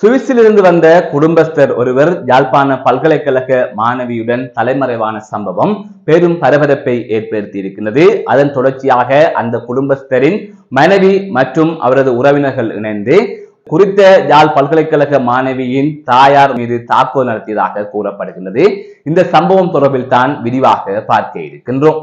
சுவிஸிலிருந்து வந்த குடும்பஸ்தர் ஒருவர் யாழ்ப்பாண பல்கலைக்கழக மாணவியுடன் தலைமறைவான சம்பவம் பெரும் பரபரப்பை ஏற்படுத்தி இருக்கின்றது அதன் தொடர்ச்சியாக அந்த குடும்பஸ்தரின் மனைவி மற்றும் அவரது உறவினர்கள் இணைந்து குறித்த யாழ் பல்கலைக்கழக மாணவியின் தாயார் மீது தாக்குதல் நடத்தியதாக கூறப்படுகின்றது. இந்த சம்பவம் தொடர்பில் தான் விரிவாக பார்க்க இருக்கின்றோம்.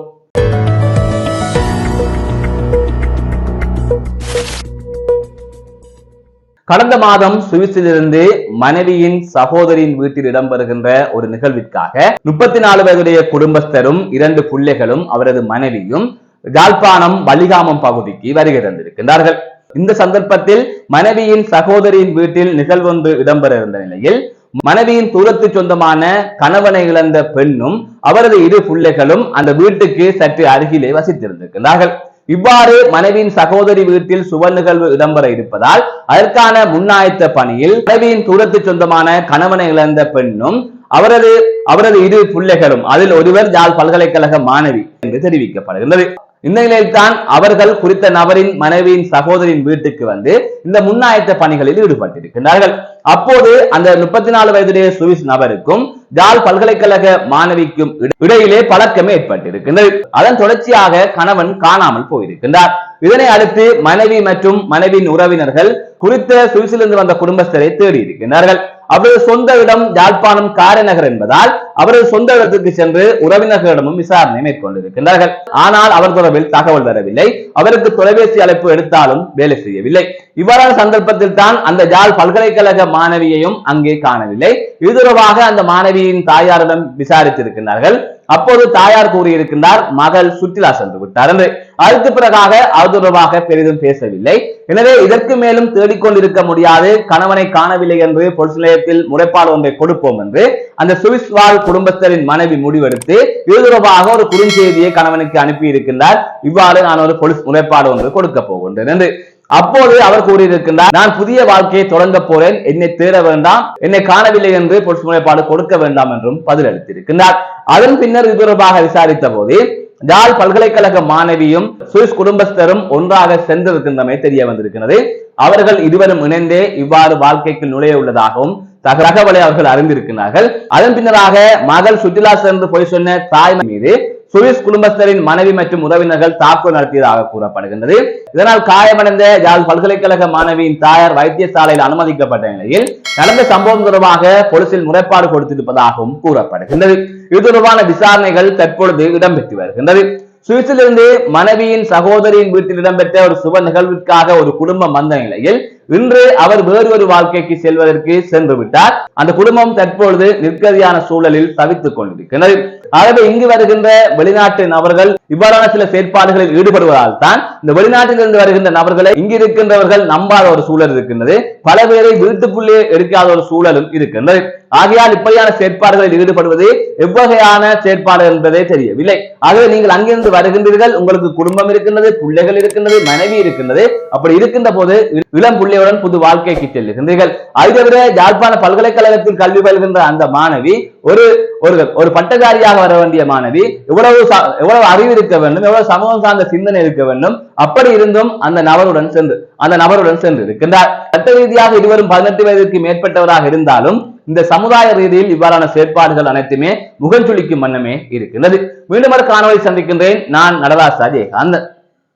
கடந்த மாதம் சுவிஸிலிருந்து மனைவியின் சகோதரியின் வீட்டில் இடம்பெறுகின்ற ஒரு நிகழ்விற்காக முப்பத்தி நாலு வயதுடைய குடும்பஸ்தரும் இரண்டு பிள்ளைகளும் அவரது மனைவியும் யாழ்ப்பாணம் வலிகாமம் பகுதிக்கு வருகை தந்திருக்கின்றார்கள். இந்த சந்தர்ப்பத்தில் மனைவியின் சகோதரியின் வீட்டில் நிகழ்வொன்று இடம்பெற இருந்த நிலையில் மனைவியின் தூரத்து சொந்தமான கணவனை இழந்த பெண்ணும் அவரது இரு பிள்ளைகளும் அந்த வீட்டுக்கு சற்று அருகிலே வசித்திருந்திருக்கிறார்கள் இவ்வாறு மனைவியின் சகோதரி வீட்டில் சுவர் நிகழ்வு இடம்பெற இருப்பதால் அதற்கான முன்னாயத்த பணியில் மனைவியின் தூரத்து சொந்தமான கணவனை இழந்த பெண்ணும் அவரது அவரது இரு பிள்ளைகளும் அதில் ஒருவர் யாழ் பல்கலைக்கழக மாணவி என்று தெரிவிக்கப்படுகின்றது. இந்த நிலையில் தான் அவர்கள் குறித்த நபரின் மனைவியின் சகோதரின் வீட்டுக்கு வந்து இந்த முன்னாயத்த பணிகளில் ஈடுபட்டிருக்கின்றார்கள். அப்போது அந்த முப்பத்தி நாலு வயதுடைய சுவிஸ் நபருக்கும் ஜால் பல்கலைக்கழக மாணவிக்கும் இடையிலே பழக்கமே ஏற்பட்டிருக்கின்றது. அதன் தொடர்ச்சியாக கணவன் காணாமல் போயிருக்கின்றார். இதனை அடுத்து மனைவி மற்றும் மனைவியின் உறவினர்கள் குறித்த சுவிசிலிருந்து வந்த குடும்பஸ்தரை தேடி இருக்கின்றார்கள் அவரது சொந்த இடம் யாழ்ப்பாணம் காரைநகர் என்பதால் அவரது சொந்த இடத்துக்கு சென்று உறவினர்களிடமும் விசாரணை மேற்கொண்டிருக்கின்றார்கள். ஆனால் அவர் தொடர்பில் தகவல் வரவில்லை. அவருக்கு தொலைபேசி அழைப்பு எடுத்தாலும் வேலை செய்யவில்லை. இவ்வாறான சந்தர்ப்பத்தில் தான் அந்த யாழ் பல்கலைக்கழக மாணவியையும் அங்கே காணவில்லை. இது தொடர்பாக அந்த மாணவியின் தாயாரிடம் விசாரித்திருக்கிறார்கள் அப்போது தாயார் கூறியிருக்கின்றார் மகள் சுற்றுலா சென்று விட்டார் என்று. அதுக்கு பிறகாக அது தொடர்பாக பெரிதும் பேசவில்லை. எனவே இதற்கு மேலும் தேடிக்கொண்டிருக்க முடியாது. கணவனை காணவில்லை என்று பொலிஸ் நிலையத்தில் முறைப்பாடு ஒன்றை கொடுப்போம் என்று அந்த சுவிஸ் வாழ் குடும்பஸ்தரின் மனைவி முடிவெடுத்து இது தொடர்பாக ஒரு குறுஞ்செய்தியை கணவனுக்கு அனுப்பி இருக்கின்றார் இவ்வாறு நான் ஒரு பொலிஸ் முறைப்பாடு ஒன்று கொடுக்க போகின்றேன் என்று. அப்போது அவர் கூறியிருக்கின்றார் நான் புதிய வாழ்க்கையை தொடங்க போறேன் என்னை தேட வேண்டாம் என்னை காணவில்லை என்று பொலிஸ் முறைப்பாடு கொடுக்க வேண்டாம் என்றும் பதிலளித்திருக்கின்றார். அதன் பின்னர் இது தொடர்பாக விசாரித்த போது ஜால் பல்கலைக்கழக மாணவியும் சுவிஸ் குடும்பஸ்தரும் ஒன்றாக சென்றிருக்கின்றமை தெரிய வந்திருக்கிறது. அவர்கள் இருவரும் இணைந்தே இவ்வாறு வாழ்க்கைக்கு நுழைய உள்ளதாகவும் தகவலை அவர்கள் அறிந்திருக்கிறார்கள் அதன் பின்னராக மகள் சுற்றுலா சென்று போய் சொன்ன தாய் மீது சுவிஸ் குடும்பஸ்தரின் மனைவி மற்றும் உறவினர்கள் தாக்குதல் நடத்தியதாக கூறப்படுகின்றது. இதனால் காயமடைந்த யாழ் பல்கலைக்கழக மாணவியின் தாயார் வைத்தியசாலையில் அனுமதிக்கப்பட்ட நிலையில் நடந்த சம்பவம் தொடர்பாக போலீசில் முறைப்பாடு கொடுத்திருப்பதாகவும் கூறப்படுகின்றது. இது தொடர்பான விசாரணைகள் தற்பொழுது இடம்பெற்று வருகின்றது. சுவிஸிலிருந்து மனைவியின் சகோதரியின் வீட்டில் இடம்பெற்ற ஒரு சுப நிகழ்விற்காக ஒரு குடும்பம் வந்த நிலையில் இன்று அவர் வேறு ஒரு வாழ்க்கைக்கு செல்வதற்கு சென்று விட்டார். அந்த குடும்பம் தற்பொழுது நிற்கதியான சூழலில் தவித்துக் கொண்டிருக்கிறது. ஆகவே இங்கு வருகின்ற வெளிநாட்டு நபர்கள் இவ்வாறான சில செயற்பாடுகளில் ஈடுபடுவதால் தான் இந்த வெளிநாட்டிலிருந்து வருகின்ற நபர்களை இங்கு இருக்கின்றவர்கள் நம்பாத ஒரு சூழல் இருக்கின்றது. பல பேரை வீட்டுக்குள்ளே எடுக்காத ஒரு சூழலும் இருக்கின்றது. ஆகையால் இப்படியான செயற்பாடுகளில் ஈடுபடுவது எவ்வகையான செயற்பாடு என்பதே தெரியவில்லை. ஆகவே நீங்கள் அங்கிருந்து வருகின்றீர்கள் உங்களுக்கு குடும்பம் இருக்கின்றது பிள்ளைகள் இருக்கின்றது மனைவி இருக்கின்றது. அப்படி இருக்கின்ற போது இளம் பிள்ளையுடன் புது வாழ்க்கைக்கு செல்லுகின்றீர்கள். அது தவிர யாழ்ப்பாண பல்கலைக்கழகத்தில் கல்வி பயில்கின்ற அந்த மாணவி ஒரு ஒரு ஒரு பட்டதாரியாக வர வேண்டிய மாணவி எவ்வளவு எவ்வளவு அறிவு இருக்க வேண்டும் எவ்வளவு சமூகம் சார்ந்த சிந்தனை இருக்க வேண்டும். அப்படி இருந்தும் அந்த நபருடன் சென்று அந்த நபருடன் சென்று இருக்கின்றார். சட்ட ரீதியாக இருவரும் பதினெட்டு வயதுக்கு மேற்பட்டவராக இருந்தாலும் இந்த சமுதாய ரீதியில் இவ்வாறான செயற்பாடுகள் அனைத்துமே முகஞ்சுளிக்கும் வண்ணமே இருக்கின்றது. மீண்டும் ஒரு காணொலி சந்திக்கின்றேன். நான் நடராஜ் அஜயகாந்தன்